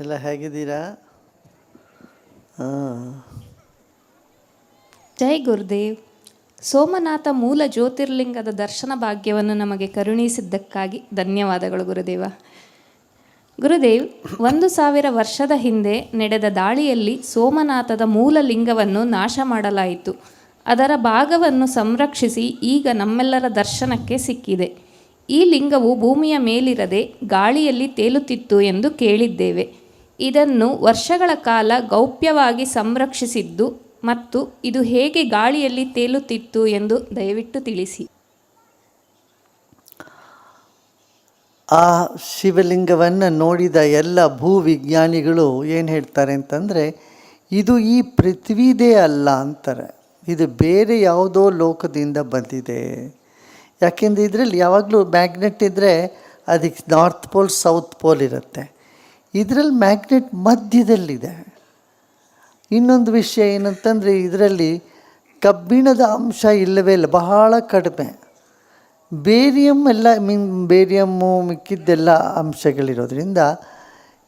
ಎಲ್ಲ ಹೇಗಿದ್ದೀರಾ? ಜೈ ಗುರುದೇವ್. ಸೋಮನಾಥ ಮೂಲ ಜ್ಯೋತಿರ್ಲಿಂಗದ ದರ್ಶನ ಭಾಗ್ಯವನ್ನು ನಮಗೆ ಕರುಣಿಸಿದ್ದಕ್ಕಾಗಿ ಧನ್ಯವಾದಗಳು ಗುರುದೇವ. ಗುರುದೇವ್, ಒಂದು ಸಾವಿರ ವರ್ಷದ ಹಿಂದೆ ನಡೆದ ದಾಳಿಯಲ್ಲಿ ಸೋಮನಾಥದ ಮೂಲ ಲಿಂಗವನ್ನು ನಾಶ ಮಾಡಲಾಯಿತು. ಅದರ ಭಾಗವನ್ನು ಸಂರಕ್ಷಿಸಿ ಈಗ ನಮ್ಮೆಲ್ಲರ ದರ್ಶನಕ್ಕೆ ಸಿಕ್ಕಿದೆ. ಈ ಲಿಂಗವು ಭೂಮಿಯ ಮೇಲಿರದೆ ಗಾಳಿಯಲ್ಲಿ ತೇಲುತ್ತಿತ್ತು ಎಂದು ಕೇಳಿದ್ದೇವೆ. ಇದನ್ನು ವರ್ಷಗಳ ಕಾಲ ಗೌಪ್ಯವಾಗಿ ಸಂರಕ್ಷಿಸಿದ್ದು ಮತ್ತು ಇದು ಹೇಗೆ ಗಾಳಿಯಲ್ಲಿ ತೇಲುತ್ತಿತ್ತು ಎಂದು ದಯವಿಟ್ಟು ತಿಳಿಸಿ. ಆ ಶಿವಲಿಂಗವನ್ನು ನೋಡಿದ ಎಲ್ಲ ಭೂವಿಜ್ಞಾನಿಗಳು ಏನು ಹೇಳ್ತಾರೆ ಅಂತಂದರೆ, ಇದು ಈ ಪೃಥ್ವಿದೇ ಅಲ್ಲ ಅಂತಾರೆ. ಇದು ಬೇರೆ ಯಾವುದೋ ಲೋಕದಿಂದ ಬಂದಿದೆ. ಯಾಕೆಂದರೆ ಇದರಲ್ಲಿ ಯಾವಾಗಲೂ ಮ್ಯಾಗ್ನೆಟ್ ಇದ್ದರೆ ಅದಕ್ಕೆ ನಾರ್ತ್ ಪೋಲ್ ಸೌತ್ ಪೋಲ್ ಇರುತ್ತೆ. ಇದರಲ್ಲಿ ಮ್ಯಾಗ್ನೆಟ್ ಮಧ್ಯದಲ್ಲಿದೆ. ಇನ್ನೊಂದು ವಿಷಯ ಏನಂತಂದರೆ ಇದರಲ್ಲಿ ಕಬ್ಬಿಣದ ಅಂಶ ಇಲ್ಲವೇ ಇಲ್ಲ, ಬಹಳ ಕಡಿಮೆ. ಬೇರಿಯಮ್ ಎಲ್ಲ ಮೀನ್ ಬೇರಿಯಮ್ಮು ಮಿಕ್ಕಿದ್ದೆಲ್ಲ ಅಂಶಗಳಿರೋದ್ರಿಂದ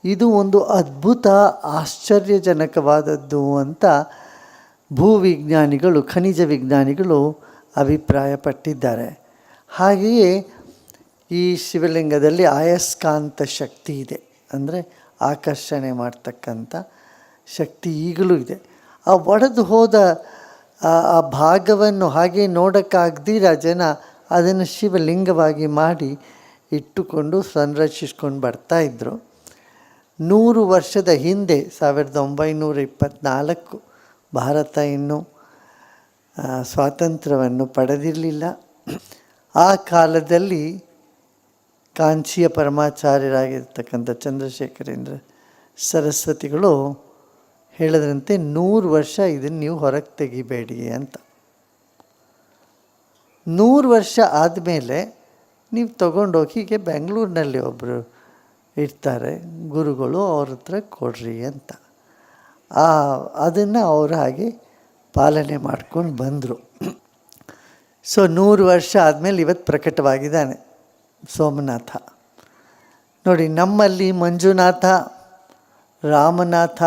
ಇದು ಒಂದು ಅದ್ಭುತ, ಆಶ್ಚರ್ಯಜನಕವಾದದ್ದು ಅಂತ ಭೂವಿಜ್ಞಾನಿಗಳು, ಖನಿಜ ವಿಜ್ಞಾನಿಗಳು ಅಭಿಪ್ರಾಯಪಟ್ಟಿದ್ದಾರೆ. ಹಾಗೆಯೇ ಈ ಶಿವಲಿಂಗದಲ್ಲಿ ಆಯಸ್ಕಾಂತ ಶಕ್ತಿ ಇದೆ. ಅಂದರೆ ಆಕರ್ಷಣೆ ಮಾಡ್ತಕ್ಕಂಥ ಶಕ್ತಿ ಈಗಲೂ ಇದೆ. ಆ ಒಡೆದು ಹೋದ, ಆ- ಭಾಗವನ್ನು ಹಾಗೆ ನೋಡೋಕ್ಕಾಗ್ದಿರ ಜನ ಅದನ್ನು ಶಿವಲಿಂಗವಾಗಿ ಮಾಡಿ ಇಟ್ಟುಕೊಂಡು ಸಂರಕ್ಷಿಸ್ಕೊಂಡು ಬರ್ತಾಯಿದ್ರು ನೂರು ವರ್ಷದ ಹಿಂದೆ, ಸಾವಿರದ ಒಂಬೈನೂರ ಇಪ್ಪತ್ತ್ನಾಲ್ಕು ಭಾರತ ಇನ್ನೂ ಸ್ವಾತಂತ್ರ್ಯವನ್ನು ಪಡೆದಿರಲಿಲ್ಲ. ಆ ಕಾಲದಲ್ಲಿ ಕಾಂಚಿಯ ಪರಮಾಚಾರ್ಯರಾಗಿರ್ತಕ್ಕಂಥ ಚಂದ್ರಶೇಖರೇಂದ್ರ ಸರಸ್ವತಿಗಳು ಹೇಳದ್ರಂತೆ, ನೂರು ವರ್ಷ ಇದನ್ನು ನೀವು ಹೊರಗೆ ತೆಗಿಬೇಡಿ ಅಂತ. ನೂರು ವರ್ಷ ಆದಮೇಲೆ ನೀವು ತಗೊಂಡೋಗಿ ಹೀಗೆ ಬೆಂಗಳೂರಿನಲ್ಲಿ ಒಬ್ಬರು ಇರ್ತಾರೆ, ಗುರುಗಳು ಅವ್ರ ಹತ್ರ ಕೊಡ್ರಿ ಅಂತ. ಆ, ಅದನ್ನು ಅವರು ಹಾಗೆ ಪಾಲನೆ ಮಾಡ್ಕೊಂಡು ಬಂದರು. ಸೊ ನೂರು ವರ್ಷ ಆದಮೇಲೆ ಇವತ್ತು ಪ್ರಕಟವಾಗಿದ್ದಾನೆ ಸೋಮನಾಥ. ನೋಡಿ, ನಮ್ಮಲ್ಲಿ ಮಂಜುನಾಥ, ರಾಮನಾಥ,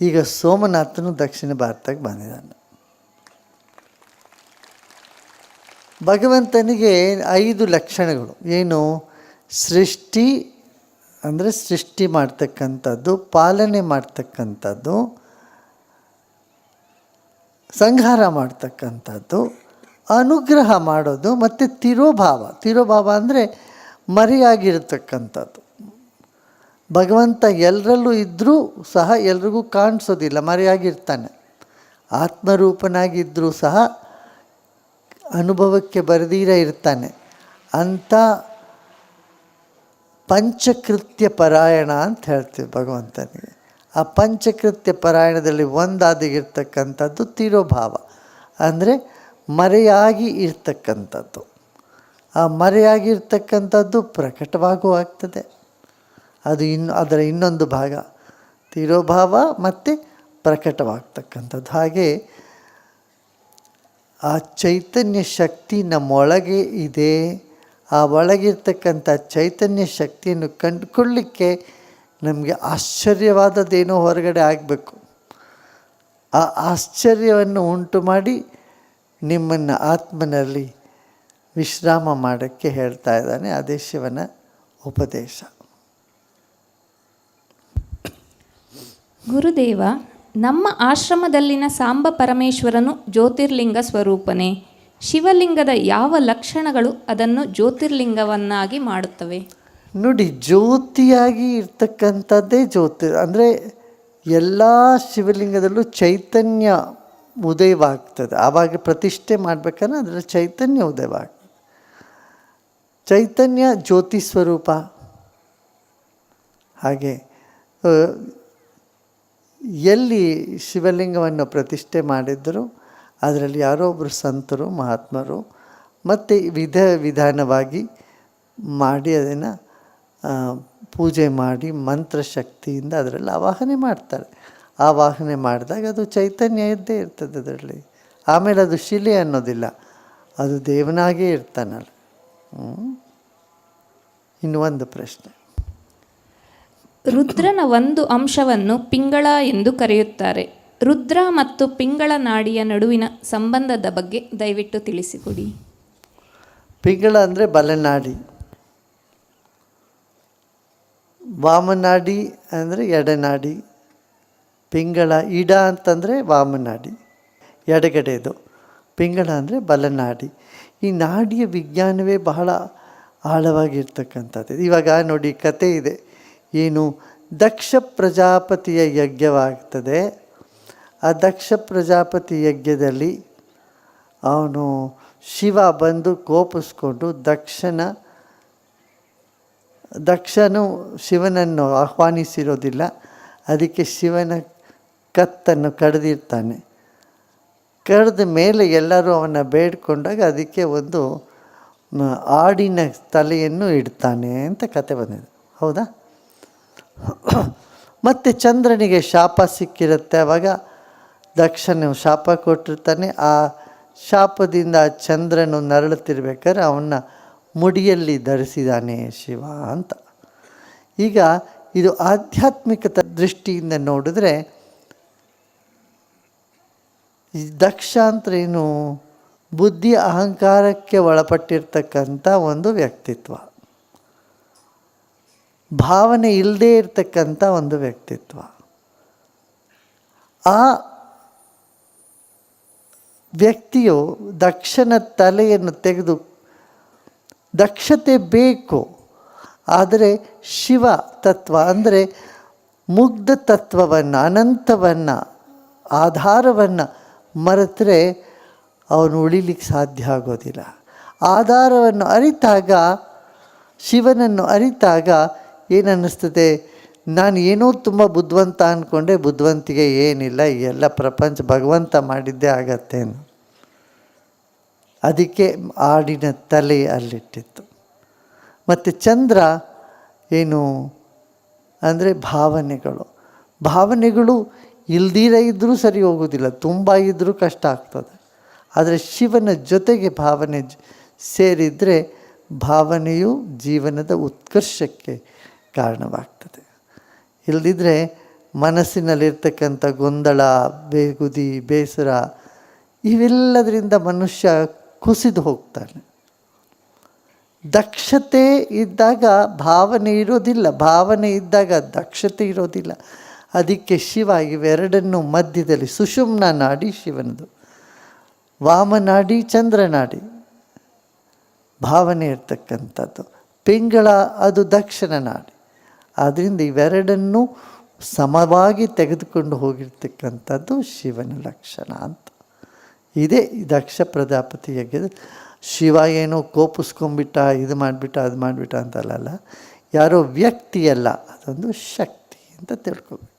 ಈಗ ಸೋಮನಾಥನು ದಕ್ಷಿಣ ಭಾರತಕ್ಕೆ ಬಂದಿದ್ದಾನೆ. ಭಗವಂತನಿಗೆ ಐದು ಲಕ್ಷಣಗಳು. ಏನು? ಸೃಷ್ಟಿ, ಅಂದರೆ ಸೃಷ್ಟಿ ಮಾಡ್ತಕ್ಕಂಥದ್ದು, ಪಾಲನೆ ಮಾಡ್ತಕ್ಕಂಥದ್ದು ಸಂಹಾರ ಮಾಡ್ತಕ್ಕಂಥದ್ದು, ಅನುಗ್ರಹ ಮಾಡೋದು ಮತ್ತು ತಿರೋಭಾವ. ತಿರೋಭಾವ ಅಂದರೆ ಮರೆಯಾಗಿರತಕ್ಕಂಥದ್ದು. ಭಗವಂತ ಎಲ್ಲರಲ್ಲೂ ಇದ್ದರೂ ಸಹ ಎಲ್ರಿಗೂ ಕಾಣಿಸೋದಿಲ್ಲ, ಮರೆಯಾಗಿರ್ತಾನೆ. ಆತ್ಮರೂಪನಾಗಿದ್ದರೂ ಸಹ ಅನುಭವಕ್ಕೆ ಬರೆದೀರ ಇರ್ತಾನೆ. ಅಂಥ ಪಂಚಕೃತ್ಯ ಪರಾಯಣ ಅಂತ ಹೇಳ್ತೀವಿ ಭಗವಂತನಿಗೆ. ಆ ಪಂಚಕೃತ್ಯ ಪರಾಯಣದಲ್ಲಿ ಒಂದಾದಿಗಿರ್ತಕ್ಕಂಥದ್ದು ತಿರೋಭಾವ. ಅಂದರೆ ಮರೆಯಾಗಿ ಇರ್ತಕ್ಕಂಥದ್ದು. ಆ ಮರೆಯಾಗಿರ್ತಕ್ಕಂಥದ್ದು ಪ್ರಕಟವಾಗೂ ಆಗ್ತದೆ. ಅದು ಇನ್ನು ಅದರ ಇನ್ನೊಂದು ಭಾಗ. ತಿರೋಭಾವ ಮತ್ತು ಪ್ರಕಟವಾಗ್ತಕ್ಕಂಥದ್ದು. ಹಾಗೆ ಆ ಚೈತನ್ಯ ಶಕ್ತಿ ನಮ್ಮೊಳಗೆ ಇದೆ. ಆ ಒಳಗಿರ್ತಕ್ಕಂಥ ಚೈತನ್ಯ ಶಕ್ತಿಯನ್ನು ಕಂಡುಕೊಳ್ಳಿಕ್ಕೆ ನಮಗೆ ಆಶ್ಚರ್ಯವಾದದ್ದೇನೋ ಹೊರಗಡೆ ಆಗಬೇಕು. ಆ ಆಶ್ಚರ್ಯವನ್ನು ಉಂಟು ಮಾಡಿ ನಿಮ್ಮನ್ನು ಆತ್ಮನಲ್ಲಿ ವಿಶ್ರಾಮ ಮಾಡೋಕ್ಕೆ ಹೇಳ್ತಾ ಇದ್ದಾನೆ ಅದೇ ಶಿವನ ಉಪದೇಶ. ಗುರುದೇವ, ನಮ್ಮ ಆಶ್ರಮದಲ್ಲಿನ ಸಾಂಬ ಪರಮೇಶ್ವರನು ಜ್ಯೋತಿರ್ಲಿಂಗ ಸ್ವರೂಪನೇ. ಶಿವಲಿಂಗದ ಯಾವ ಲಕ್ಷಣಗಳು ಅದನ್ನು ಜ್ಯೋತಿರ್ಲಿಂಗವನ್ನಾಗಿ ಮಾಡುತ್ತವೆ? ನೋಡಿ, ಜ್ಯೋತಿಯಾಗಿ ಇರ್ತಕ್ಕಂಥದ್ದೇ ಜ್ಯೋತಿ. ಅಂದರೆ ಎಲ್ಲ ಶಿವಲಿಂಗದಲ್ಲೂ ಚೈತನ್ಯ ಉದಯವಾಗ್ತದೆ. ಆವಾಗ ಪ್ರತಿಷ್ಠೆ ಮಾಡ್ಬೇಕಂದ್ರೆ ಅದರ ಚೈತನ್ಯ ಉದಯವಾಗ್ತದೆ. ಚೈತನ್ಯ ಜ್ಯೋತಿ ಸ್ವರೂಪ. ಹಾಗೆ ಎಲ್ಲಿ ಶಿವಲಿಂಗವನ್ನು ಪ್ರತಿಷ್ಠೆ ಮಾಡಿದ್ದರು ಅದರಲ್ಲಿ ಯಾರೋ ಒಬ್ಬರು ಸಂತರು, ಮಹಾತ್ಮರು ಮತ್ತು ವಿಧ ವಿಧಾನವಾಗಿ ಮಾಡಿ ಅದನ್ನು ಪೂಜೆ ಮಾಡಿ ಮಂತ್ರಶಕ್ತಿಯಿಂದ ಅದರಲ್ಲಿ ಆವಾಹನೆ ಮಾಡ್ತಾರೆ. ಆವಾಹನೆ ಮಾಡಿದಾಗ ಅದು ಚೈತನ್ಯ ಇದ್ದೇ ಇರ್ತದೆ ಅದರಲ್ಲಿ. ಆಮೇಲೆ ಅದು ಶಿಲೆ ಅನ್ನೋದಿಲ್ಲ. ಅದು ದೇವನಾಗೇ ಇರ್ತಾನಲ್ಲ? ಇನ್ನು ಒಂದು ಪ್ರಶ್ನೆ. ರುದ್ರನ ಒಂದು ಅಂಶವನ್ನು ಪಿಂಗಳ ಎಂದು ಕರೆಯುತ್ತಾರೆ. ರುದ್ರ ಮತ್ತು ಪಿಂಗಳ ನಾಡಿಯ ನಡುವಿನ ಸಂಬಂಧದ ಬಗ್ಗೆ ದಯವಿಟ್ಟು ತಿಳಿಸಿಕೊಡಿ. ಪಿಂಗಳ ಅಂದರೆ ಬಲನಾಡಿ. ವಾಮನಾಡಿ ಅಂದರೆ ಎಡನಾಡಿ, ಪಿಂಗಳ ಇಡ ಅಂತಂದರೆ ವಾಮನಾಡಿ, ಎಡಗಡೆದು, ಪಿಂಗಳ ಅಂದರೆ ಬಲನಾಡಿ. ಈ ನಾಡಿಯ ವಿಜ್ಞಾನವೇ ಬಹಳ ಆಳವಾಗಿರ್ತಕ್ಕಂಥದ್ದು. ಇವಾಗ ನೋಡಿ ಕತೆ ಇದೆ. ಏನು, ದಕ್ಷ ಪ್ರಜಾಪತಿಯ ಯಜ್ಞವಾಗ್ತದೆ. ಆ ದಕ್ಷ ಪ್ರಜಾಪತಿ ಯಜ್ಞದಲ್ಲಿ ಅವನು ಶಿವ ಬಂದು ಕೋಪಿಸ್ಕೊಂಡು ದಕ್ಷನ ದಕ್ಷನು ಶಿವನನ್ನು ಆಹ್ವಾನಿಸಿರೋದಿಲ್ಲ. ಅದಕ್ಕೆ ಶಿವನ ಕತ್ತನ್ನು ಕಡ್ದಿರ್ತಾನೆ. ಕಡ್ದ ಮೇಲೆ ಎಲ್ಲರೂ ಅವನ ಬೇಡ್ಕೊಂಡಾಗ ಅದಕ್ಕೆ ಒಂದು ಆಡಿನ ತಲೆಯನ್ನು ಇಡ್ತಾನೆ ಅಂತ ಕತೆ ಬಂದಿದೆ. ಹೌದಾ? ಮತ್ತು ಚಂದ್ರನಿಗೆ ಶಾಪ ಸಿಕ್ಕಿರುತ್ತೆ. ಅವಾಗ ದಕ್ಷನು ಶಾಪ ಕೊಟ್ಟಿರ್ತಾನೆ. ಆ ಶಾಪದಿಂದ ಚಂದ್ರನು ನರಳುತ್ತಿರ್ಬೇಕಾದ್ರೆ ಅವನ್ನ ಮುಡಿಯಲ್ಲಿ ಧರಿಸಿದಾನೆ ಶಿವ ಅಂತ. ಈಗ ಇದು ಆಧ್ಯಾತ್ಮಿಕ ದೃಷ್ಟಿಯಿಂದ ನೋಡಿದ್ರೆ ದಕ್ಷ ಅಂತ ಏನು ಬುದ್ಧಿ ಅಹಂಕಾರಕ್ಕೆ ಒಳಪಟ್ಟಿರ್ತಕ್ಕಂಥ ಒಂದು ವ್ಯಕ್ತಿತ್ವ. ಭಾವನೆ ಇಲ್ಲದೇ ಇರತಕ್ಕಂಥ ಒಂದು ವ್ಯಕ್ತಿತ್ವ. ಆ ವ್ಯಕ್ತಿಯು ದಕ್ಷನ ತಲೆಯನ್ನು ತೆಗೆದು ದಕ್ಷತೆ ಬೇಕು. ಆದರೆ ಶಿವ ತತ್ವ ಅಂದರೆ ಮುಗ್ಧ ತತ್ವವನ್ನು, ಅನಂತವನ್ನು, ಆಧಾರವನ್ನು ಮರೆತರೆ ಅವನು ಉಳಿಲಿಕ್ಕೆ ಸಾಧ್ಯ ಆಗೋದಿಲ್ಲ. ಆಧಾರವನ್ನು ಅರಿತಾಗ, ಶಿವನನ್ನು ಅರಿತಾಗ ಏನನ್ನಿಸ್ತದೆ? ನಾನು ಏನೋ ತುಂಬ ಬುದ್ಧಿವಂತ ಅಂದ್ಕೊಂಡೆ ಬುದ್ಧಿವಂತಿಗೆ ಏನಿಲ್ಲ ಎಲ್ಲ ಪ್ರಪಂಚ ಭಗವಂತ ಮಾಡಿದ್ದೇ ಆಗತ್ತೇನು. ಅದಕ್ಕೆ ಆಡಿನ ತಲೆ ಅಲ್ಲಿಟ್ಟಿತ್ತು. ಮತ್ತು ಚಂದ್ರ ಏನು ಅಂದರೆ ಭಾವನೆಗಳು. ಭಾವನೆಗಳು ಇಲ್ದಿರ ಇದ್ದರೂ ಸರಿ ಹೋಗೋದಿಲ್ಲ. ತುಂಬ ಇದ್ದರೂ ಕಷ್ಟ ಆಗ್ತದೆ. ಆದರೆ ಶಿವನ ಜೊತೆಗೆ ಭಾವನೆ ಸೇರಿದರೆ ಭಾವನೆಯು ಜೀವನದ ಉತ್ಕರ್ಷಕ್ಕೆ ಕಾರಣವಾಗ್ತದೆ. ಇಲ್ಲದಿದ್ದರೆ ಮನಸ್ಸಿನಲ್ಲಿರ್ತಕ್ಕಂಥ ಗೊಂದಲ, ಬೇಗುದಿ, ಬೇಸರ, ಇವೆಲ್ಲದರಿಂದ ಮನುಷ್ಯ ಕುಸಿದು ಹೋಗ್ತಾನೆ. ದಕ್ಷತೆ ಇದ್ದಾಗ ಭಾವನೆ ಇರೋದಿಲ್ಲ. ಭಾವನೆ ಇದ್ದಾಗ ದಕ್ಷತೆ ಇರೋದಿಲ್ಲ. ಅದಕ್ಕೆ ಶಿವ ಇವೆರಡನ್ನು ಮಧ್ಯದಲ್ಲಿ ಸುಷುಮ್ನ ನಾಡಿ ಶಿವನದು. ವಾಮನಾಡಿ ಚಂದ್ರನಾಡಿ ಭಾವನೆ ಇರ್ತಕ್ಕಂಥದ್ದು. ಪಿಂಗಳ ಅದು ದಕ್ಷಿಣ ನಾಡಿ. ಆದ್ದರಿಂದ ಇವೆರಡನ್ನೂ ಸಮವಾಗಿ ತೆಗೆದುಕೊಂಡು ಹೋಗಿರ್ತಕ್ಕಂಥದ್ದು ಶಿವನ ಲಕ್ಷಣ ಅಂತ. ಇದೇ ದಕ್ಷ ಪ್ರಜಾಪತಿ ಯಜ್ಞದ ಶಿವ ಏನೋ ಕೋಪಿಸ್ಕೊಂಬಿಟ್ಟ ಇದು ಮಾಡಿಬಿಟ್ಟ, ಅದು ಮಾಡಿಬಿಟ್ಟ ಅಂತಲ್ಲ ಯಾರೋ ವ್ಯಕ್ತಿಯಲ್ಲ, ಅದೊಂದು ಶಕ್ತಿ ಅಂತ ತಿಳ್ಕೊಬೇಕು.